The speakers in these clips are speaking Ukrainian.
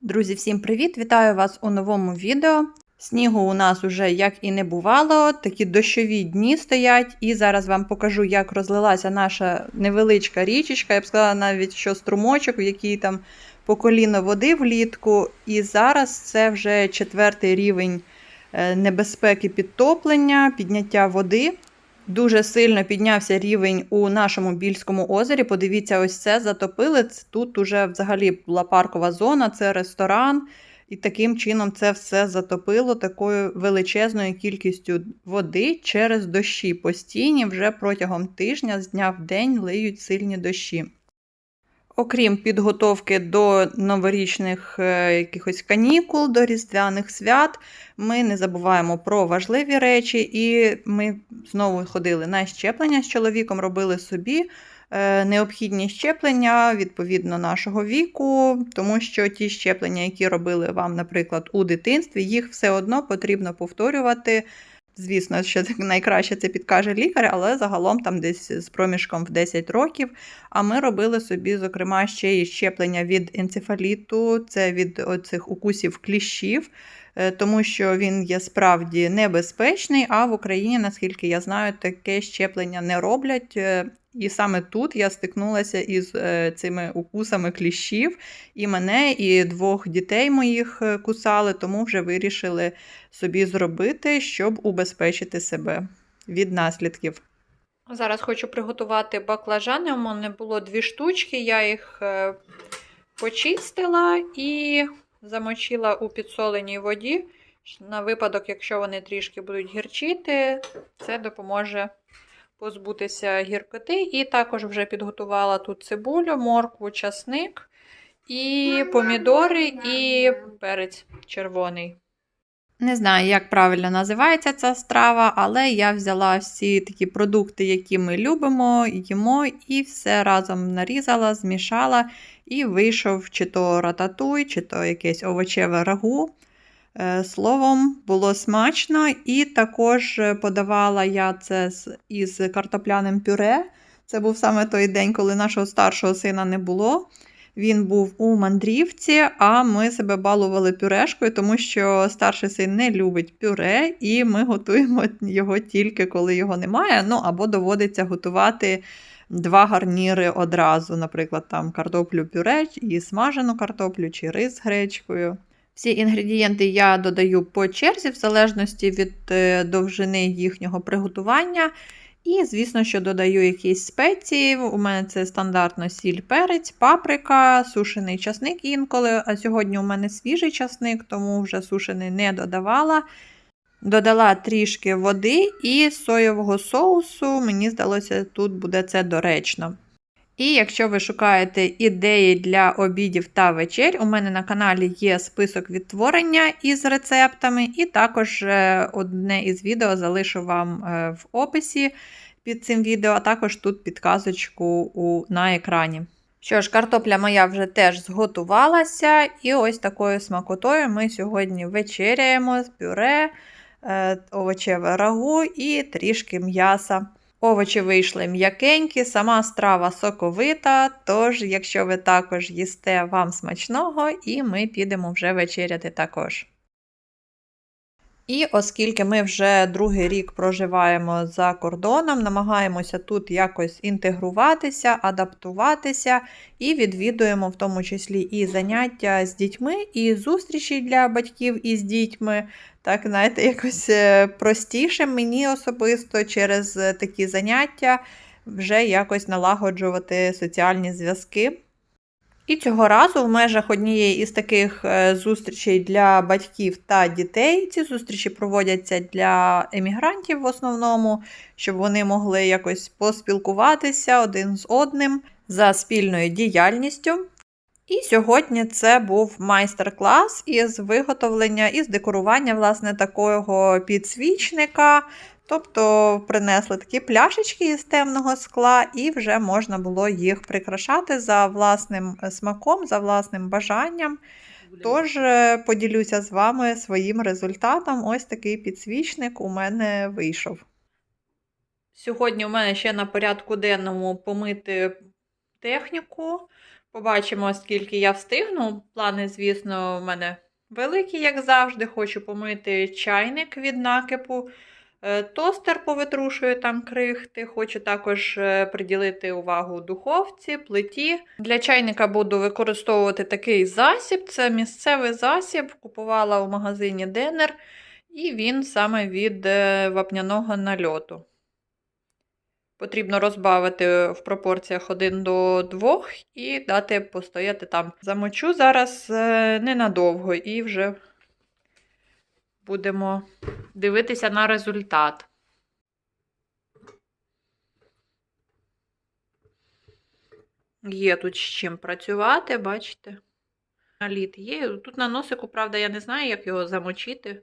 Друзі, всім привіт! Вітаю вас у новому відео. Снігу у нас уже як і не бувало, такі дощові дні стоять, і зараз вам покажу, як розлилася наша невеличка річечка. Я б сказала навіть, що струмочок, в який там по коліно води влітку. І зараз це вже четвертий рівень е, небезпеки підтоплення, підняття води. Дуже сильно піднявся рівень у нашому Більському озері. Подивіться, ось це затопили. Тут уже взагалі була паркова зона, це ресторан. І таким чином це все затопило такою величезною кількістю води через дощі. Постійні вже протягом тижня з дня в день лиють сильні дощі. Окрім підготовки до новорічних е, якихось канікул, до різдвяних свят, ми не забуваємо про важливі речі, і ми знову ходили на щеплення з чоловіком, робили собі е, необхідні щеплення відповідно нашого віку, тому що ті щеплення, які робили вам, наприклад, у дитинстві, їх все одно потрібно повторювати. Звісно, що найкраще це підкаже лікар, але загалом там десь з проміжком в 10 років. А ми робили собі, зокрема, ще і щеплення від енцефаліту, це від оцих укусів кліщів, е, тому що він є справді небезпечний. А в Україні, наскільки я знаю, таке щеплення не роблять. І саме тут я стикнулася із е, цими укусами кліщів, і мене, і двох дітей моїх е, кусали, тому вже вирішили собі зробити, щоб убезпечити себе від наслідків. Зараз хочу приготувати баклажани. У мене було дві штучки, я їх е, почистила і замочила у підсоленій воді. На випадок, якщо вони трішки будуть гірчити, це допоможе позбутися гіркоти. І також вже підготувала тут цибулю, моркву, часник, і помідори, і перець червоний. Не знаю, як правильно називається ця страва, але я взяла всі такі продукти, які ми любимо, їмо, і все разом нарізала, змішала, і вийшов чи то рататуй, чи то якесь овочеве рагу. Е, Словом, було смачно, і також е, подавала я це із картопляним пюре. Це був саме той день, коли нашого старшого сина не було. Він був у мандрівці, а ми себе балували пюрешкою, тому що старший син не любить пюре, і ми готуємо його тільки коли його немає. Ну або доводиться готувати два гарніри одразу, наприклад, там картоплю пюре і смажену картоплю, чи рис з гречкою. Всі інгредієнти я додаю по черзі, в залежності від е, довжини їхнього приготування. І, звісно, що додаю якісь спеції. У мене це стандартно сіль, перець, паприка, сушений часник інколи. А сьогодні у мене свіжий часник, тому вже сушений не додавала. Додала трішки води і соєвого соусу. Мені здалося, тут буде це доречно. І якщо ви шукаєте ідеї для обідів та вечер, у мене на каналі є список відтворення із рецептами, і також е, одне із відео залишу вам е, в описі під цим відео, а також тут підказочку на екрані. Що ж, картопля моя вже теж зготувалася, і ось такою смакотою ми сьогодні вечеряємо з пюре, е, овочеве рагу і трішки м'яса. Овочі вийшли м'якенькі, сама страва соковита. Тож, якщо ви також їсте вам смачного, і ми підемо вже вечеряти також. І оскільки ми вже другий рік проживаємо за кордоном, намагаємося тут якось інтегруватися, адаптуватися і відвідуємо в тому числі і заняття з дітьми, і зустрічі для батьків із дітьми. Так, знаєте, якось е, простіше мені особисто через е, такі заняття вже якось налагоджувати соціальні зв'язки. І цього разу в межах однієї із таких е, зустрічей для батьків та дітей. Ці зустрічі проводяться для емігрантів в основному, щоб вони могли якось поспілкуватися один з одним за спільною діяльністю. І сьогодні це був майстер-клас із виготовлення із декорування власне такого підсвічника. Тобто принесли такі пляшечки із темного скла, і вже можна було їх прикрашати за власним е, смаком, за власним бажанням. Тож е, поділюся з вами своїм результатом. Ось такий підсвічник у мене вийшов. Сьогодні у мене ще на порядку денному помити техніку, Побачимо, скільки я встигну. Плани, звісно, в мене великі, як завжди. Хочу помити чайник від накипу. Е, Тостер повитрушую там крихти. Хочу також е, приділити увагу духовці, плиті. Для чайника буду використовувати такий засіб. Це місцевий засіб. Купувала в магазині Денер, і він саме від е, вапняного нальоту. Потрібно розбавити в пропорціях 1 до 2 і дати постояти там. Замочу зараз ненадовго і вже будемо дивитися на результат. Є тут з чим працювати, бачите? Наліт є. Тут на носику, правда, я не знаю, як його замочити.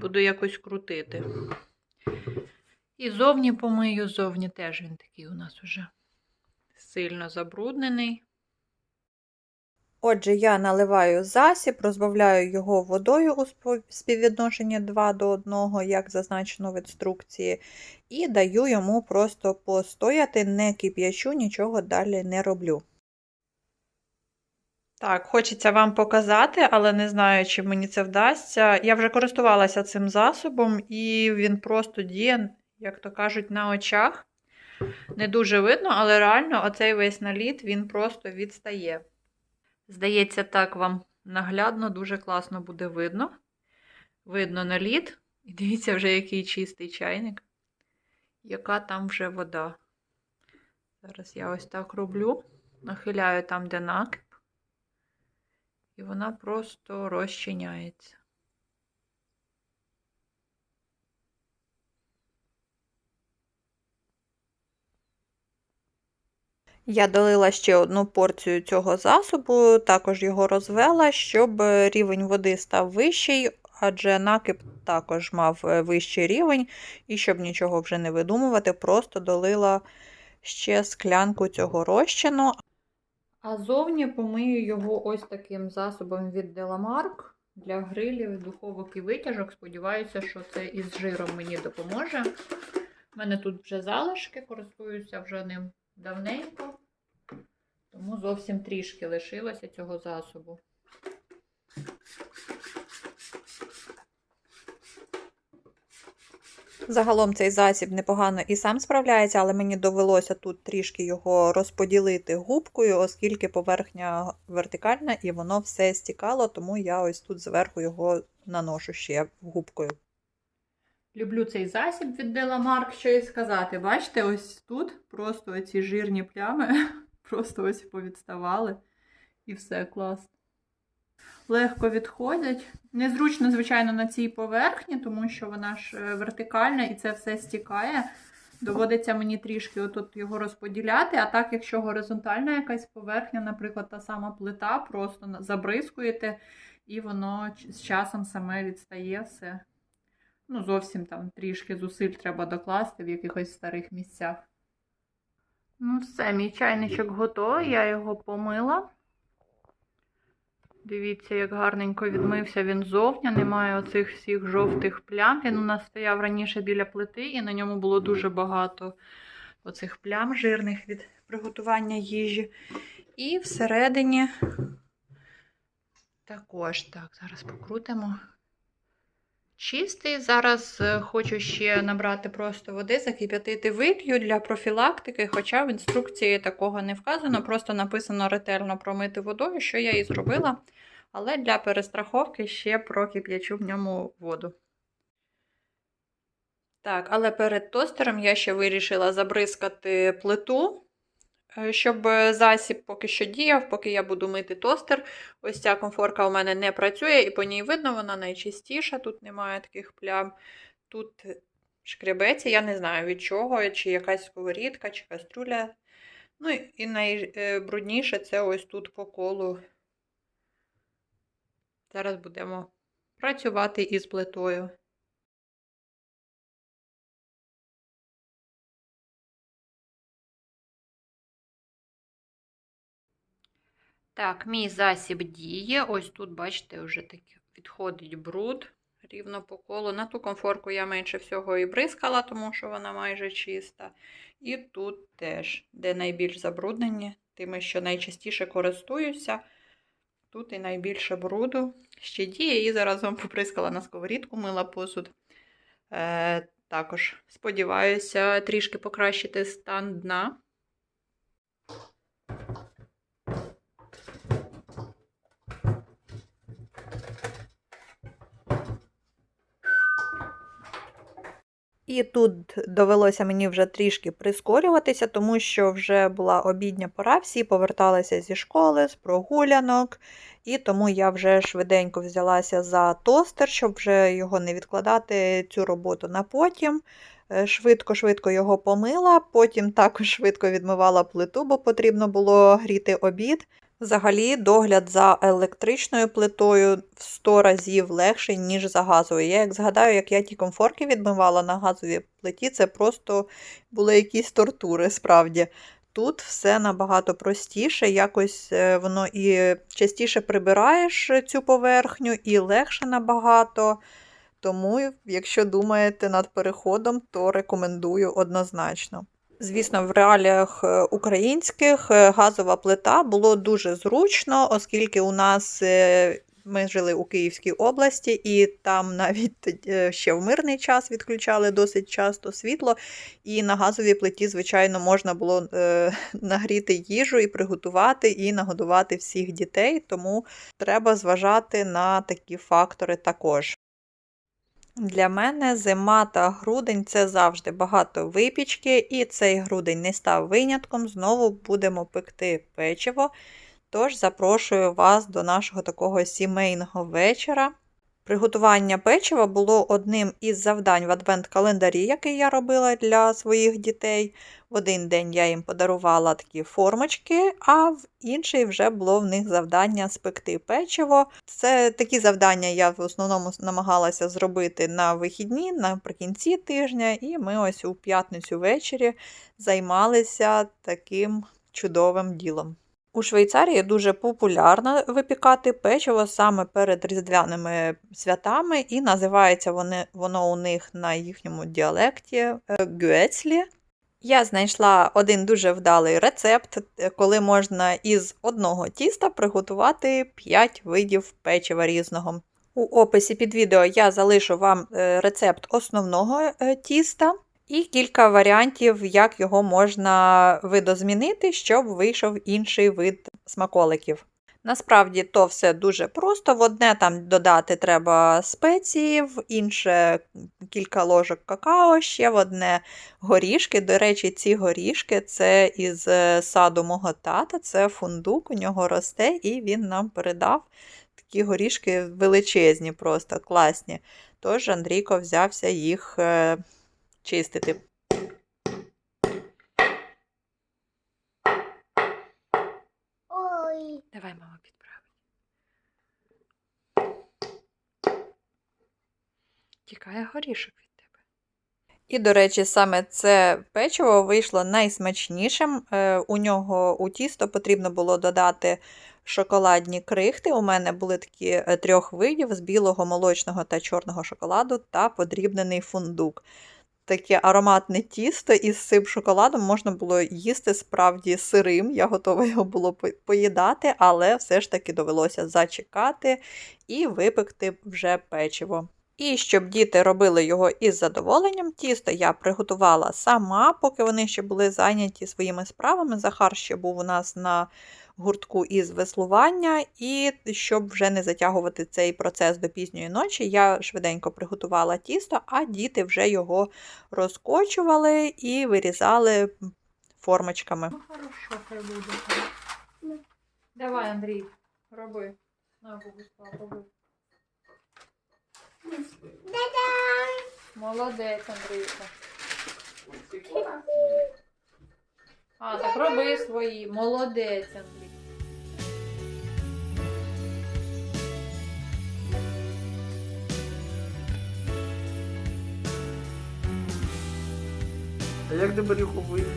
Буду якось крутити. І зовні помию, зовні теж він такий у нас уже сильно забруднений. Отже, я наливаю засіб, розбавляю його водою у співвідношенні 2 до 1, як зазначено в інструкції, і даю йому просто постояти, не кип'ячу, нічого далі не роблю. Так, хочеться вам показати, але не знаю, чи мені це вдасться. Я вже користувалася цим засобом, і він просто діє, як то кажуть, на очах. Не дуже видно, але реально оцей весь наліт він просто відстає. Здається, так вам наглядно, дуже класно буде видно. Видно наліт. І дивіться, вже який чистий чайник, яка там вже вода. Зараз я ось так роблю, нахиляю там, де накип, і вона просто розчиняється. Я долила ще одну порцію цього засобу, також його розвела, щоб рівень води став вищий, адже накип також мав вищий рівень, і щоб нічого вже не видумувати, просто долила ще склянку цього розчину. А зовні помию його ось таким засобом від Delamark для грилів, духовок і витяжок. Сподіваюся, що це із жиром мені допоможе. У мене тут вже залишки, користуюся вже ним давненько, тому зовсім трішки лишилося цього засобу. Загалом цей засіб непогано і сам справляється, але мені довелося тут трішки його розподілити губкою, оскільки поверхня вертикальна і воно все стікало, тому я ось тут зверху його наношу ще губкою. Люблю цей засіб від Деламарк, що і сказати. Бачите, ось тут просто оці жирні плями, просто ось повідставали. І все класно. Легко відходять. Незручно, звичайно, на цій поверхні, тому що вона ж е, вертикальна і це все стікає. Доводиться мені трішки отут його розподіляти. А так, якщо горизонтальна якась поверхня, наприклад, та сама плита, просто забризкуєте, і воно з часом саме відстає все. Ну, зовсім там трішки зусиль треба докласти в якихось старих місцях. Ну, все, мій чайничок готовий, я його помила. Дивіться, як гарненько відмився він зовні, немає оцих всіх жовтих плям. Він у нас стояв раніше біля плити, і на ньому було дуже багато оцих плям жирних від приготування їжі. І всередині також, так, зараз покрутимо. Чистий. Зараз е, хочу ще набрати просто води, закип'ятити вилью для профілактики, хоча в інструкції такого не вказано, просто написано ретельно промити водою, що я і зробила. Але для перестраховки ще прокип'ячу в ньому воду. Так, але перед тостером я ще вирішила забризкати плиту. Е, щоб засіб поки що діяв, поки я буду мити тостер. Ось ця комфорка у мене не працює, і по ній видно, вона найчистіша, тут немає таких плям. Тут шкребеться, я не знаю від чого, чи якась сковорідка, чи кастрюля. Ну і найбрудніше це ось тут по колу. Зараз будемо працювати із плитою. Так, мій засіб діє. Ось тут, бачите, вже так відходить бруд рівно по колу. На ту комфорку я менше всього і бризкала, тому що вона майже чиста. І тут теж, де найбільш забруднені, тими, що найчастіше користуюся. Тут і найбільше бруду ще діє. І зараз вам поприскала на сковорідку, мила посуд. Е, також сподіваюся трішки покращити стан дна. І тут довелося мені вже трішки прискорюватися, тому що вже була обідня пора, всі поверталися зі школи, з прогулянок, і тому я вже швиденько взялася за тостер, щоб вже його не відкладати цю роботу на потім. Е, Швидко-швидко його помила, потім також швидко відмивала плиту, бо потрібно було гріти обід. Взагалі, догляд за електричною плитою в 100 разів легший, ніж за газовою. Я як згадаю, як я ті комфорки відмивала на газовій плиті, це просто були якісь тортури, справді. Тут все набагато простіше, якось е, воно і частіше прибираєш цю поверхню, і легше набагато. Тому, якщо думаєте над переходом, то рекомендую однозначно. Звісно, в реаліях е, українських е, газова плита було дуже зручно, оскільки у нас е, ми жили у Київській області, і там навіть ще в мирний час відключали досить часто світло. І на газовій плиті, звичайно, можна було нагріти їжу і приготувати, і нагодувати всіх дітей. Тому треба зважати на такі фактори також. Для мене зима та грудень це завжди багато випічки, і цей грудень не став винятком. Знову будемо пекти печиво. Тож запрошую вас до нашого такого сімейного вечора. Приготування печива було одним із завдань в адвент-календарі, який я робила для своїх дітей. В один день я їм подарувала такі формочки, а в інший вже було в них завдання спекти печиво. Це такі завдання я в основному намагалася зробити на вихідні, наприкінці тижня, і ми ось у п'ятницю ввечері займалися таким чудовим ділом. У Швейцарії дуже популярно випікати печиво саме перед різдвяними святами, і називається вони, воно у них на їхньому діалекті гюецлі. Я знайшла один дуже вдалий рецепт, коли можна із одного тіста приготувати 5 видів печива різного. У описі під відео я залишу вам е, рецепт основного е, тіста. І кілька варіантів, як його можна видозмінити, щоб вийшов інший вид смаколиків. Насправді то все дуже просто. В одне там додати треба спеції, в інше кілька ложок какао, ще в одне горішки. До речі, ці горішки це із е, саду мого тата, це фундук, у нього росте, і він нам передав такі горішки величезні, просто класні. Тож Андрійко взявся їх е, чистити. Ой. Давай, мама, підправить. Тікає горішок від тебе. І, до речі, саме це печиво вийшло найсмачнішим. Е, У нього у тісто потрібно було додати шоколадні крихти. У мене були такі е, трьох видів з білого, молочного та чорного шоколаду та подрібнений фундук таке ароматне тісто із цим шоколадом можна було їсти справді сирим. Я готова його було поїдати, але все ж таки довелося зачекати і випекти вже печиво. І щоб діти робили його із задоволенням, тісто я приготувала сама, поки вони ще були зайняті своїми справами. Захар ще був у нас на гуртку із веслування, і щоб вже не затягувати цей процес до пізньої ночі, я швиденько приготувала тісто, а діти вже його розкочували і вирізали формочками. Ну, хорошо, хай буде. Давай, Андрій, роби. На, роби. Молодець, Андрійко. А, так роби свої. Молодець, Андрій. А як тебе вийде?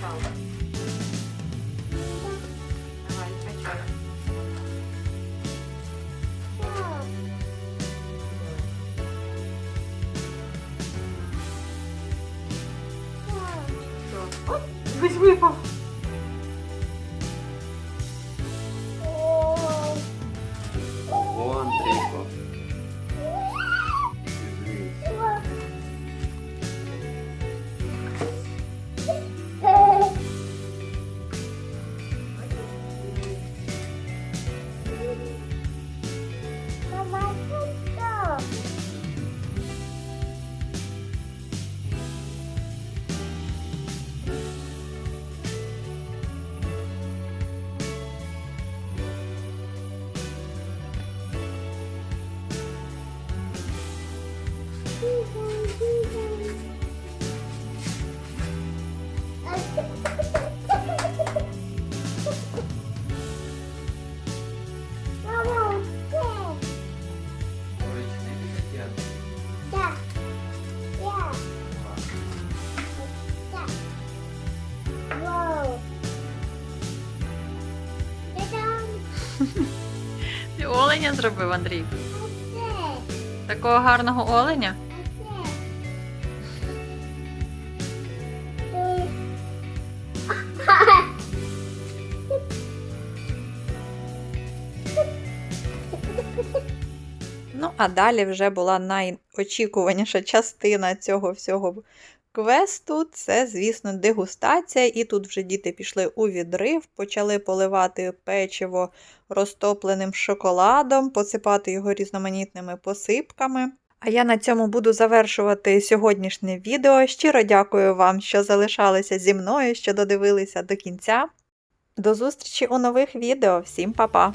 Давай, Спасибо, папа. Оленя зробив, Андрій. Такого гарного оленя. Ну, а далі вже була найочікуваніша частина цього всього квесту. Це, звісно, дегустація. І тут вже діти пішли у відрив, почали поливати печиво розтопленим шоколадом, посипати його різноманітними посипками. А я на цьому буду завершувати сьогоднішнє відео. Щиро дякую вам, що залишалися зі мною, що додивилися до кінця. До зустрічі у нових відео. Всім па-па!